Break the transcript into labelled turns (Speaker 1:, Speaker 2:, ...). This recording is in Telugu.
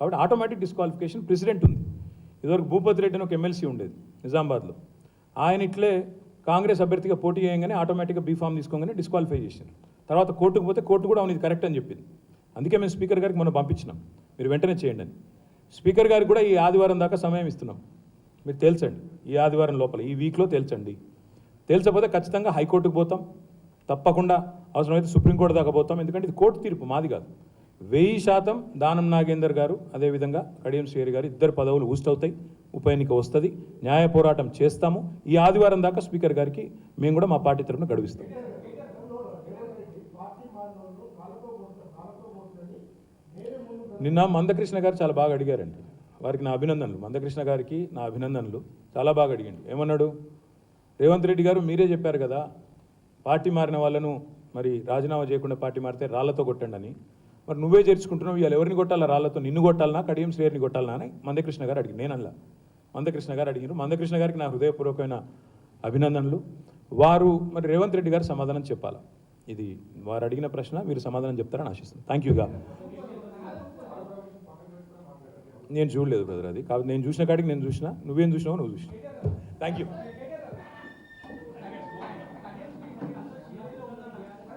Speaker 1: కాబట్టి ఆటోమేటిక్ డిస్క్వాలిఫికేషన్ ప్రెసిడెంట్ ఉంది. ఇదివరకు భూపతి రెడ్డి అని ఒక ఎమ్మెల్సీ ఉండేది నిజామాబాద్లో. ఆయన ఇట్లే కాంగ్రెస్ అభ్యర్థిగా పోటీ చేయగానే ఆటోమేటిక్గా బీఫామ్ తీసుకోగానే డిస్క్వాలిఫై చేశారు. తర్వాత కోర్టుకు పోతే కోర్టు కూడా అవును ఇది కరెక్ట్ అని చెప్పింది. అందుకే మేము స్పీకర్ గారికి మనం పంపించినాం. మీరు వెంటనే చేయండి అని. స్పీకర్ గారికి కూడా ఈ ఆదివారం దాకా సమయం ఇస్తున్నాం. మీరు తేల్చండి. ఈ ఆదివారం లోపల ఈ వీక్లో తేల్చండి. తేల్చకపోతే ఖచ్చితంగా హైకోర్టుకు పోతాం. తప్పకుండా అవసరమైతే సుప్రీంకోర్టు దాకా పోతాం. ఎందుకంటే ఇది కోర్టు తీర్పు మాది కాదు. వెయ్యి శాతం దానం నాగేందర్ గారు అదేవిధంగా కడియం శ్రీహరి గారు ఇద్దరు పదవులు ఊస్ట్ అవుతాయి ఉప ఎన్నిక వస్తుంది. న్యాయ పోరాటం చేస్తాము. ఈ ఆదివారం దాకా స్పీకర్ గారికి మేము కూడా మా పార్టీ తరఫున గడువిస్తాం. నిన్న మందకృష్ణ గారు చాలా బాగా అడిగారండి. వారికి నా అభినందనలు. మందకృష్ణ గారికి నా అభినందనలు. చాలా బాగా అడిగండి. ఏమన్నాడు? రేవంత్ రెడ్డి గారు మీరే చెప్పారు కదా పార్టీ మారిన వాళ్ళను మరి రాజీనామా చేయకుండా పార్టీ మారితే రాళ్ళతో కొట్టండి అని మరి నువ్వే చేర్చుకుంటున్నావు ఇవాళ ఎవరిని కొట్టాలా? రాళ్ళతో నిన్ను కొట్టాలనా? కడియం శ్రేయర్ని కొట్టాలనా అని మందకృష్ణ గారు అడిగి నేను అలా మందకృష్ణ గారు అడిగిరు. మందకృష్ణ గారికి నా హృదయపూర్వకమైన అభినందనలు. వారు మరి రేవంత్ రెడ్డి గారు సమాధానం చెప్పాలా? ఇది వారు అడిగిన ప్రశ్న మీరు సమాధానం చెప్తారని ఆశిస్తాను థ్యాంక్ యూగా నేను చూడలేదు బ్రదర్ అది. కాబట్టి నేను చూసిన కాడికి నేను చూసిన. నువ్వేం చూసినావు నువ్వు చూసిన థ్యాంక్ యూ